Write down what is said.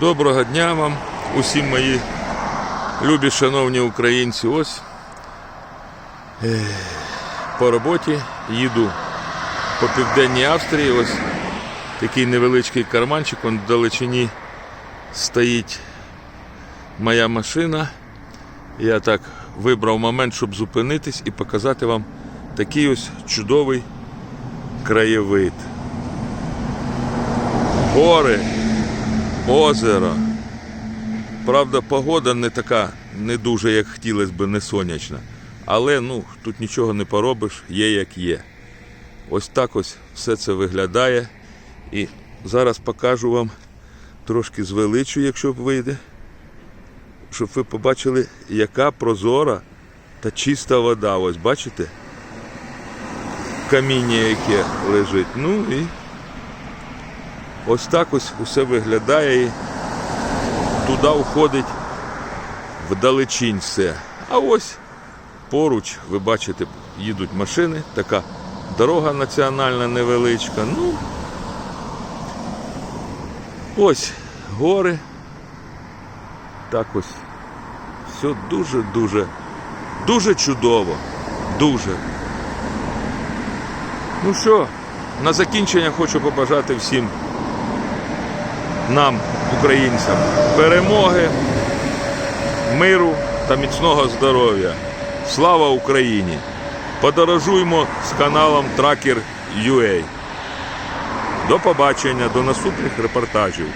Доброго дня вам, усім мої любі шановні українці. Ось е, по роботі їду по південній Австрії. Ось такий невеличкий карманчик, он в далечині стоїть моя машина. Я так вибрав момент, щоб зупинитись і показати вам такий ось чудовий краєвид. Гори, озеро. Правда, погода не така, не дуже, як хотілося б, не сонячна. Але ну, тут нічого не поробиш, є як є. Ось так ось все це виглядає. І зараз покажу вам трошки звеличу, якщо вийде, щоб ви побачили, яка прозора та чиста вода. Ось бачите? Каміння, яке лежить. Ну і ось так ось усе виглядає. І туди входить вдалечінь все. А ось поруч, ви бачите, їдуть машини, така дорога національна невеличка. Ну, ось гори. Так ось. Все дуже-дуже, дуже чудово. Дуже. Ну що, на закінчення хочу побажати всім нам, українцям, перемоги, миру та міцного здоров'я. Слава Україні! Подорожуємо з каналом Tracker.ua. До побачення, до наступних репортажів.